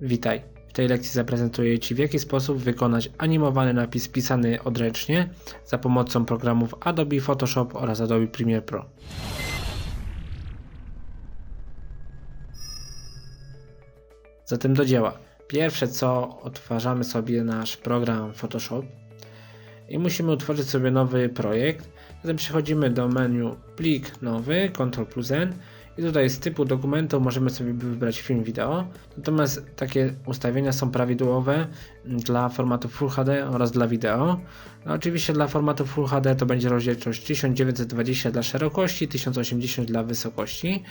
Witaj. W tej lekcji zaprezentuję Ci w jaki sposób wykonać animowany napis pisany odręcznie za pomocą programów Adobe Photoshop oraz Adobe Premiere Pro. Zatem do dzieła. Pierwsze co odtwarzamy sobie nasz program Photoshop i musimy utworzyć sobie nowy projekt. Zatem przechodzimy do menu plik nowy, Ctrl plus N i tutaj z typu dokumentu możemy sobie wybrać film wideo. Natomiast takie ustawienia są prawidłowe dla formatu Full HD oraz dla wideo. No oczywiście dla formatu Full HD to będzie rozdzielczość 1920 dla szerokości, 1080 dla wysokości.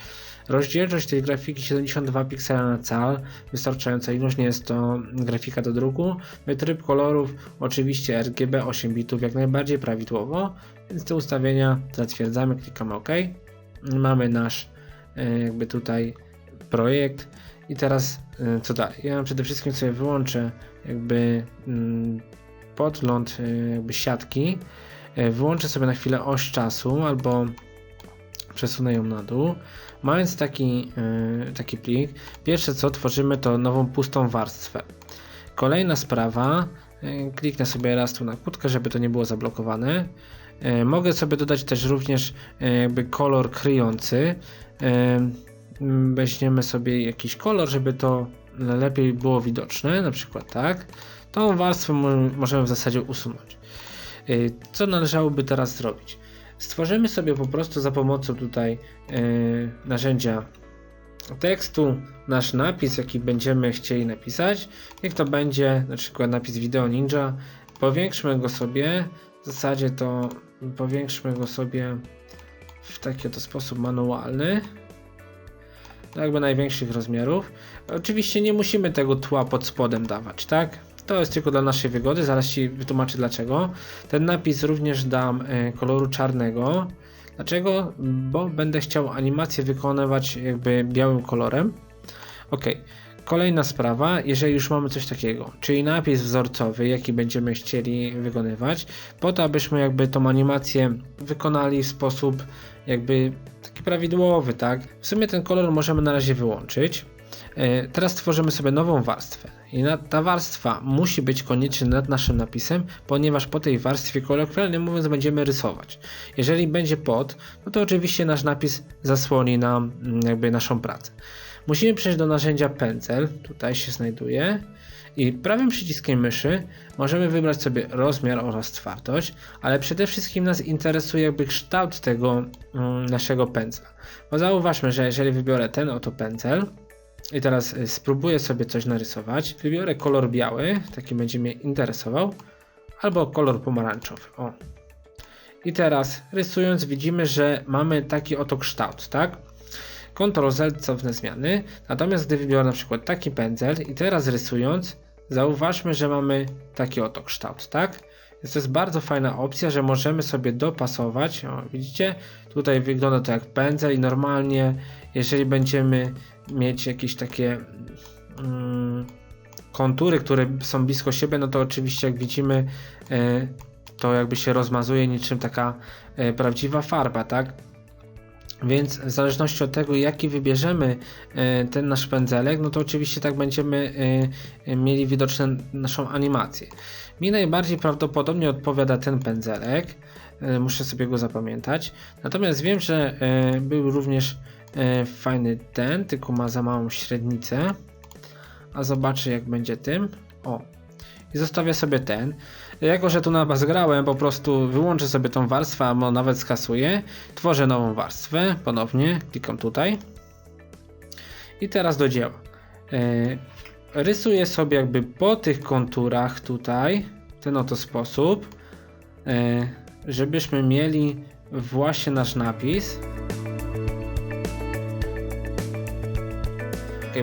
Rozdzielczość tej grafiki 72 piksele na cal, wystarczająca ilość, nie jest to grafika do druku. No tryb kolorów oczywiście RGB 8 bitów jak najbardziej prawidłowo, więc te ustawienia zatwierdzamy, klikamy OK. Mamy nasz jakby tutaj projekt i teraz e, co dalej? Ja przede wszystkim sobie wyłączę jakby mm, podgląd e, jakby siatki, wyłączę sobie na chwilę oś czasu albo przesunę ją na dół. Mając taki, taki plik, pierwsze co tworzymy to nową pustą warstwę. Kolejna sprawa, kliknę sobie raz tu na kłódkę, żeby to nie było zablokowane. Mogę sobie dodać też również jakby kolor kryjący, weźmiemy sobie jakiś kolor, żeby to lepiej było widoczne, na przykład tak, tą warstwę możemy w zasadzie usunąć. Y, co należałoby teraz zrobić? Stworzymy sobie po prostu za pomocą tutaj y, narzędzia tekstu nasz napis, jaki będziemy chcieli napisać. Niech to będzie na przykład napis Video Ninja. Powiększmy go sobie, w zasadzie to powiększmy go sobie w taki oto sposób manualny do jakby największych rozmiarów. Oczywiście nie musimy tego tła pod spodem dawać, tak? To jest tylko dla naszej wygody, zaraz Ci wytłumaczę dlaczego. Ten napis również dam e, koloru czarnego. Dlaczego? Bo będę chciał animację wykonywać jakby białym kolorem. Ok. Kolejna sprawa, jeżeli już mamy coś takiego, czyli napis wzorcowy, jaki będziemy chcieli wykonywać, po to, abyśmy jakby tą animację wykonali w sposób jakby taki prawidłowy, tak? W sumie ten kolor możemy na razie wyłączyć. E, teraz tworzymy sobie nową warstwę i ta warstwa musi być koniecznie nad naszym napisem, ponieważ po tej warstwie kolokwialnie mówiąc będziemy rysować. Jeżeli będzie pod, no to oczywiście nasz napis zasłoni nam mm, jakby naszą pracę. Musimy przejść do narzędzia pędzel, tutaj się znajduje i prawym przyciskiem myszy możemy wybrać sobie rozmiar oraz twardość, ale przede wszystkim nas interesuje jakby kształt tego mm, naszego pędzla. Bo zauważmy, że jeżeli wybiorę ten oto pędzel i teraz y, spróbuję sobie coś narysować, wybiorę kolor biały, taki będzie mnie interesował, albo kolor pomarańczowy. O. I teraz rysując widzimy, że mamy taki oto kształt, tak? Ctrl Z cofnę zmiany, natomiast gdy wybiorę na przykład taki pędzel i teraz rysując, zauważmy, że mamy taki oto kształt, tak? Więc to jest bardzo fajna opcja, że możemy sobie dopasować, o, widzicie? Tutaj wygląda to jak pędzel i normalnie, jeżeli będziemy mieć jakieś takie mm, kontury, które są blisko siebie, no to oczywiście jak widzimy, e, to jakby się rozmazuje niczym taka e, prawdziwa farba, tak? Więc w zależności od tego, jaki wybierzemy e, ten nasz pędzelek, no to oczywiście tak będziemy mieli widoczną naszą animację. Mi najbardziej prawdopodobnie odpowiada ten pędzelek, muszę sobie go zapamiętać. Natomiast wiem, że był również fajny ten, tylko ma za małą średnicę. A zobaczę jak będzie tym. O, i zostawię sobie ten. Jako, że tu na bas grałem, po prostu wyłączę sobie tą warstwę, albo nawet skasuję. Tworzę nową warstwę, ponownie, klikam tutaj. I teraz do dzieła. Yy, rysuję sobie jakby po tych konturach tutaj, ten oto sposób, yy, żebyśmy mieli właśnie nasz napis.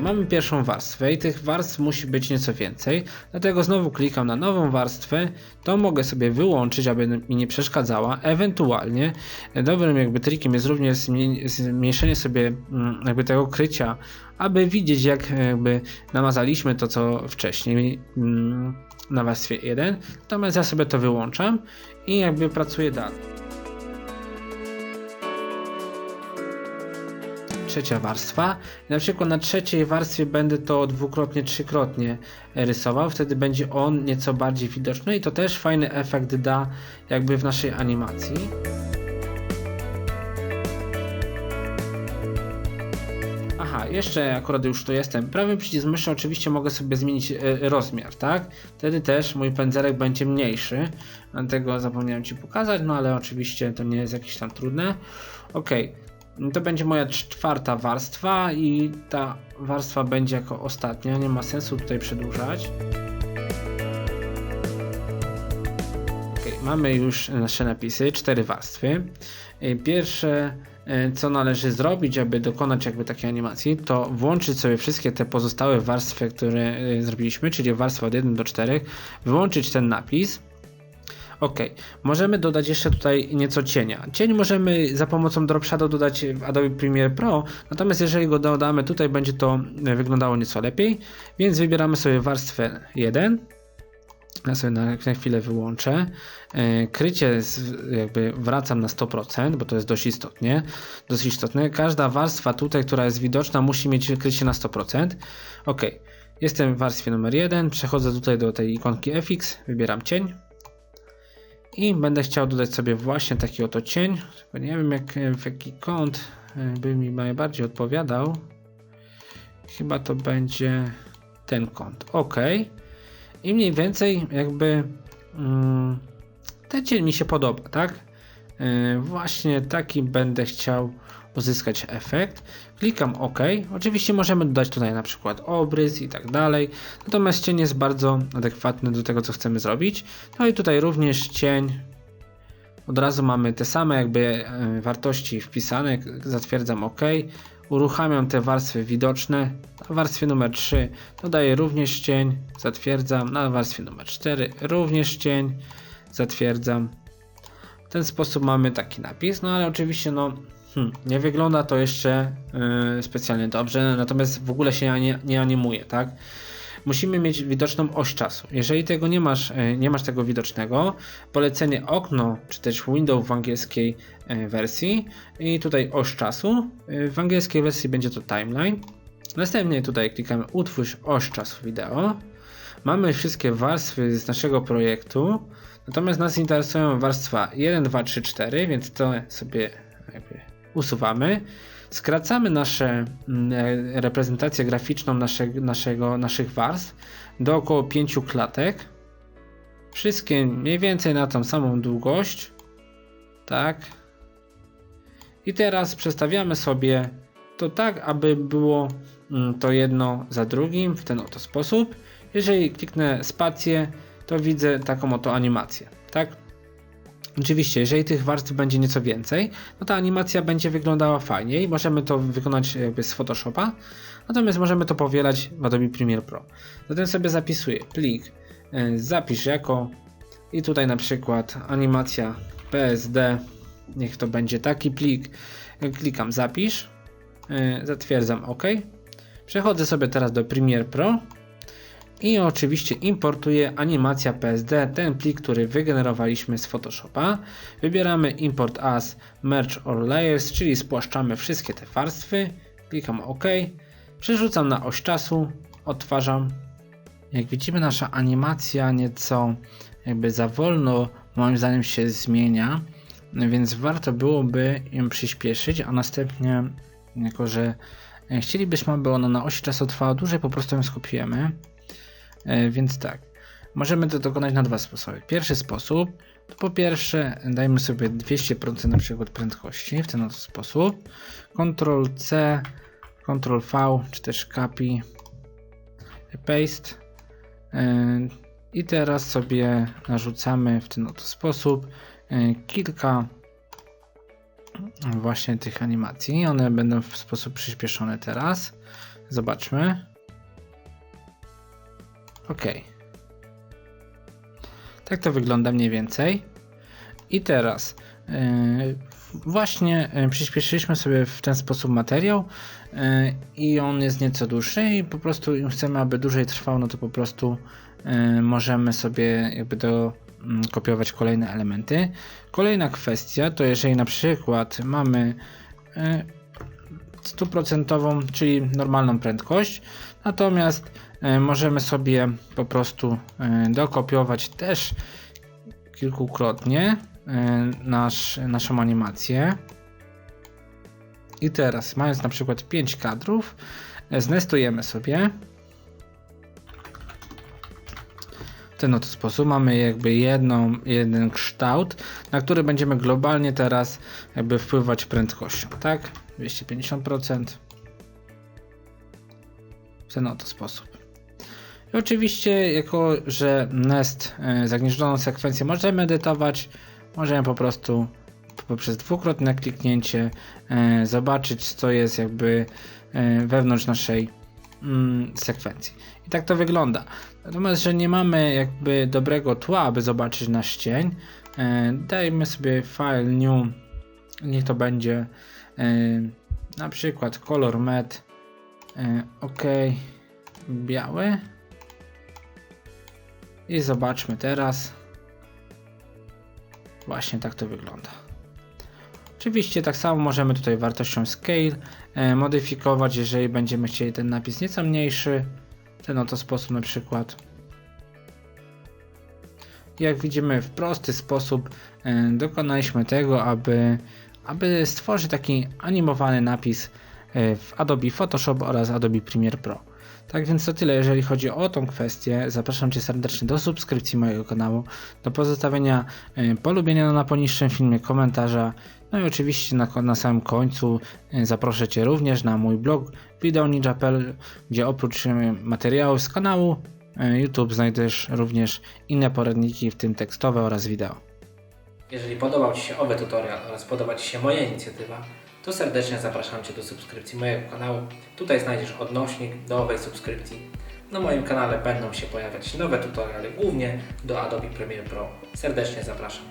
Mamy pierwszą warstwę i tych warstw musi być nieco więcej, dlatego znowu klikam na nową warstwę, to mogę sobie wyłączyć, aby mi nie przeszkadzała, ewentualnie dobrym jakby trikiem jest również zmniejszenie sobie mm, jakby tego krycia, aby widzieć jak jakby namazaliśmy to co wcześniej mm, na warstwie 1, natomiast ja sobie to wyłączam i jakby pracuję dalej. Trzecia warstwa. Na przykład na trzeciej warstwie będę to dwukrotnie, trzykrotnie rysował, wtedy będzie on nieco bardziej widoczny i to też fajny efekt da jakby w naszej animacji. Aha, jeszcze akurat już tu jestem. Prawym przycisk myszy oczywiście mogę sobie zmienić e, rozmiar, tak? Wtedy też mój pędzelek będzie mniejszy. Tego zapomniałem Ci pokazać, no ale oczywiście to nie jest jakieś tam trudne. Ok, to będzie moja czwarta warstwa i ta warstwa będzie jako ostatnia. Nie ma sensu tutaj przedłużać. Ok, mamy już nasze napisy, cztery warstwy. E, Pierwsze E, co należy zrobić, aby dokonać jakby takiej animacji, to włączyć sobie wszystkie te pozostałe warstwy, które e, zrobiliśmy, czyli warstwa od 1 do 4, wyłączyć ten napis. Ok, możemy dodać jeszcze tutaj nieco cienia. Cień możemy za pomocą Drop Shadow dodać w Adobe Premiere Pro, natomiast jeżeli go dodamy tutaj, będzie to wyglądało nieco lepiej, więc wybieramy sobie warstwę 1, ja sobie na, na chwilę wyłączę. E, krycie z, jakby wracam na 100%, bo to jest dość istotnie. Dość istotne. Każda warstwa tutaj, która jest widoczna, musi mieć krycie na 100%. Ok, jestem w warstwie numer 1. Przechodzę tutaj do tej ikonki FX, wybieram cień. I będę chciał dodać sobie właśnie taki oto cień. Nie wiem jak, w jaki kąt by mi najbardziej odpowiadał. Chyba to będzie ten kąt. OK. I mniej więcej jakby mm, ten cień mi się podoba, tak? Yy, właśnie taki będę chciał uzyskać efekt. Klikam OK. Oczywiście możemy dodać tutaj na przykład obrys i tak dalej. Natomiast cień jest bardzo adekwatny do tego, co chcemy zrobić. No i tutaj również cień. Od razu mamy te same jakby yy, wartości wpisane. Zatwierdzam OK uruchamiam te warstwy widoczne. Na warstwie numer 3 dodaję również cień, zatwierdzam. Na warstwie numer 4 również cień, zatwierdzam. W ten sposób mamy taki napis, no ale oczywiście no hmm, nie wygląda to jeszcze yy, specjalnie dobrze, natomiast w ogóle się nie, nie animuje, tak? musimy mieć widoczną oś czasu. Jeżeli tego nie masz, e, nie masz tego widocznego, polecenie okno, czy też window w angielskiej e, wersji i tutaj oś czasu. E, w angielskiej wersji będzie to timeline. Następnie tutaj klikamy utwórz oś czasu wideo. Mamy wszystkie warstwy z naszego projektu, natomiast nas interesują warstwa 1, 2, 3, 4, więc to sobie usuwamy. Skracamy nasze mm, e, reprezentację graficzną nasze, naszego, naszych warstw do około 5 klatek. Wszystkie mniej więcej na tą samą długość. Tak. I teraz przestawiamy sobie to tak, aby było mm, to jedno za drugim w ten oto sposób. Jeżeli kliknę spację, to widzę taką oto animację. Tak? Oczywiście, jeżeli tych warstw będzie nieco więcej, no ta animacja będzie wyglądała fajnie i możemy to wykonać jakby z Photoshopa, natomiast możemy to powielać w Adobe Premiere Pro. Zatem sobie zapisuję plik, e, zapisz jako i tutaj na przykład animacja PSD, niech to będzie taki plik, klikam zapisz, e, zatwierdzam OK. Przechodzę sobie teraz do Premiere Pro i oczywiście importuję animacja PSD, ten plik, który wygenerowaliśmy z Photoshopa. Wybieramy import as merge or layers, czyli spłaszczamy wszystkie te warstwy. Klikam OK. Przerzucam na oś czasu, odtwarzam. Jak widzimy nasza animacja nieco jakby za wolno moim zdaniem się zmienia, więc warto byłoby ją przyspieszyć, a następnie jako, że chcielibyśmy, aby ona na osi czasu trwała dłużej, po prostu ją skopiujemy. E, więc tak, możemy to dokonać na dwa sposoby. Pierwszy sposób to po pierwsze dajmy sobie 200% na przykład prędkości w ten oto sposób. Ctrl C, Ctrl V, czy też copy, paste. E, I teraz sobie narzucamy w ten oto sposób e, kilka właśnie tych animacji. One będą w sposób przyspieszony teraz. Zobaczmy. Ok. Tak to wygląda mniej więcej. I teraz yy, właśnie yy, przyspieszyliśmy sobie w ten sposób materiał yy, i on jest nieco dłuższy i po prostu chcemy, aby dłużej trwał, no to po prostu yy, możemy sobie jakby do mm, kopiować kolejne elementy. Kolejna kwestia to jeżeli na przykład mamy stuprocentową, czyli normalną prędkość. Natomiast e, możemy sobie po prostu e, dokopiować też kilkukrotnie e, nasz, naszą animację. I teraz, mając na przykład 5 kadrów, znestujemy sobie. W ten oto sposób mamy jakby jedną, jeden kształt, na który będziemy globalnie teraz jakby wpływać prędkością, tak? 250% w ten oto sposób. I oczywiście, jako że nest e, zagnieżdżoną sekwencję możemy edytować, możemy po prostu poprzez dwukrotne kliknięcie e, zobaczyć, co jest jakby e, wewnątrz naszej sekwencji. I tak to wygląda. Natomiast, że nie mamy jakby dobrego tła, aby zobaczyć nasz cień, e, dajmy sobie file new, niech to będzie e, na przykład color med, e, ok, biały i zobaczmy teraz. Właśnie tak to wygląda. Oczywiście tak samo możemy tutaj wartością scale e, modyfikować, jeżeli będziemy chcieli ten napis nieco mniejszy. Ten oto sposób na przykład. Jak widzimy w prosty sposób e, dokonaliśmy tego, aby, aby stworzyć taki animowany napis e, w Adobe Photoshop oraz Adobe Premiere Pro. Tak więc to tyle, jeżeli chodzi o tą kwestię. Zapraszam Cię serdecznie do subskrypcji mojego kanału, do pozostawienia e, polubienia na poniższym filmie, komentarza. No i oczywiście na, na samym końcu e, zaproszę Cię również na mój blog videoninja.pl, gdzie oprócz e, materiałów z kanału YouTube znajdziesz również inne poradniki, w tym tekstowe oraz wideo. Jeżeli podobał Ci się owy tutorial oraz podoba Ci się moja inicjatywa, to serdecznie zapraszam Cię do subskrypcji mojego kanału. Tutaj znajdziesz odnośnik do owej subskrypcji. Na moim kanale będą się pojawiać nowe tutoriale, głównie do Adobe Premiere Pro. Serdecznie zapraszam.